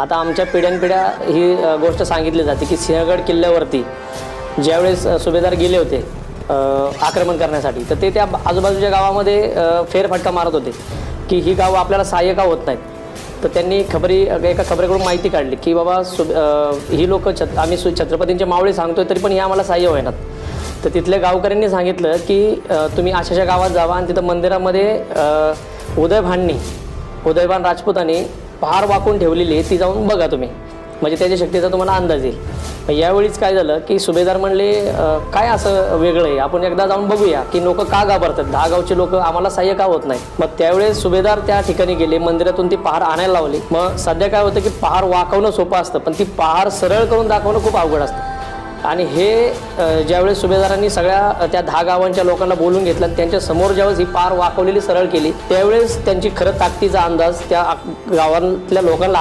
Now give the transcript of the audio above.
आता आमच्या पिढ्यानपिढ्या ही गोष्ट सांगितली जाते की सिंहगड किल्ल्यावरती ज्यावेळेस सुभेदार गेले होते आक्रमण करण्यासाठी तर ते त्या आजूबाजूच्या गावामध्ये फेरफटका मारत होते की ही गावं आपल्याला सहाय्य का होत नाहीत. तर त्यांनी खबरी एका खबरेकडून माहिती काढली की बाबा सु ही लोक छत आम्ही सु छत्रपतींचे मावळे सांगतोय तरी पण हे आम्हाला सहाय्य होईनात. तर तिथल्या गावकऱ्यांनी सांगितलं की तुम्ही आशाच्या गावात जावा आणि तिथं मंदिरामध्ये उदय भांडणी उदयभान राजपूतांनी पहार वाकून ठेवलेली आहे ती जाऊन बघा तुम्ही. म्हणजे त्याच्या शक्तीचा तुम्हाला अंदाज येईल. मग यावेळीच काय झालं की सुभेदार म्हणले काय असं वेगळं आहे? आपण एकदा जाऊन बघूया की लोक का घाबरतात? दहा गावचे लोक आम्हाला सहाय्य का होत नाही मग त्यावेळेस सुभेदार त्या ठिकाणी गेले मंदिरातून ती पहार आणायला लावली. मग सध्या काय होतं की पहार वाकवणं सोपं असतं पण ती पहार सरळ करून दाखवणं खूप अवघड असतं. आणि हे ज्यावेळेस सुभेदारांनी सगळ्या त्या दहा गावांच्या लोकांना बोलून घेतलं आणि त्यांच्यासमोर ज्यावेळेस ही पार वाकवलेली सरळ केली त्यावेळेस त्यांची खरं ताकदीचा अंदाज त्या गावांतल्या लोकांना